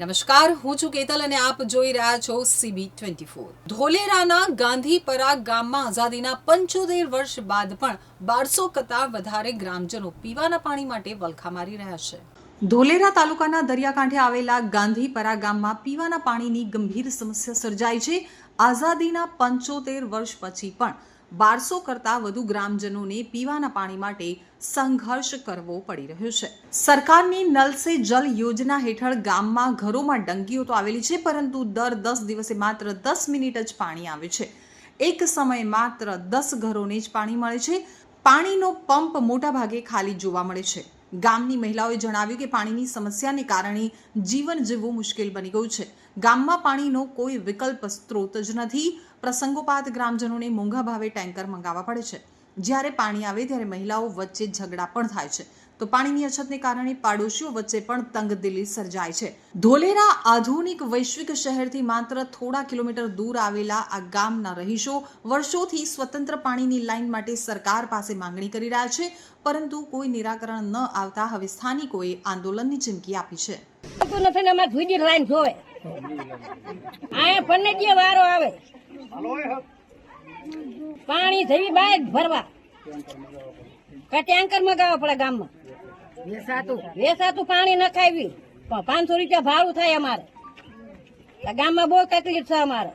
નમસ્કાર, હું છું કેતલ અને આપ જોઈ રહ્યા છો સીબી ટ્વેન્ટી ફોર ધોલેરાના ગાંધીપરા ગામમાં આઝાદીના પંચોતેર વર્ષ બાદ પણ બારસો કરતાં વધારે ગ્રામજનો પીવાના પાણી માટે વલખા મારી રહ્યા છે. ધોલેરા તાલુકાના દરિયાકાંઠે આવેલા ગાંધીપરા ગામમાં પીવાના પાણીની ગંભીર સમસ્યા સર્જાઈ છે. આઝાદીના પંચોતેર વર્ષ પછી પણ બારસો કરતાં વધુ ગ્રામજનોને પીવાના પાણી માટે સંઘર્ષ કરવો પડી રહ્યો છે. સરકારની નલ સે જલ યોજના હેઠળ ગામમાં ઘરોમાં ડંકીઓ તો આવેલી છે, પરંતુ દર દસ દિવસે માત્ર દસ મિનિટ જ પાણી આવે છે. એક સમયે માત્ર દસ ઘરોને જ પાણી મળે છે. પાણીનો પંપ મોટાભાગે ખાલી જોવા મળે છે. ગામની મહિલાઓએ જણાવ્યું કે પાણીની સમસ્યાને કારણે જીવન જીવવું મુશ્કેલ બની ગયું છે. ગામમાં પાણીનો કોઈ વિકલ્પ સ્ત્રોત જ નથી. પ્રસંગોપાત ગ્રામજનોને મોંઘા ભાવે ટેન્કર મંગાવવા પડે છે. જ્યારે પાણી આવે ત્યારે મહિલાઓ વચ્ચે ઝઘડા પણ થાય છે. તો પાણીની અછતને કારણે પાડોશીઓ વચ્ચે પણ તંગદિલી સર્જાય છે. ધોલેરા આધુનિક વૈશ્વિક શહેરથી માત્ર થોડા કિલોમીટર દૂર આવેલા આ ગામના રહીશો વર્ષોથી સ્વતંત્ર પાણીની લાઇન માટે સરકાર પાસે માંગણી કરી રહ્યા છે પરંતુ કોઈ નિરાકરણ ન આવતા હવે સ્થાનિકોએ આંદોલનની ચીમકી આપી છે. નથી ને અમારે જુદી લાઈન જોવે. અહીંયા પન્ને વારો આવે. પાણી થઈ બાય ભરવા. કા ટેન્કર મગાવવા પડે ગામમાં? વેસાતું. વેસાતું પાણી ન ખાવી પાંચસો રૂપિયા ભાડું થાય અમારે. ગામમાં બહુ તકલીફ છે અમારે.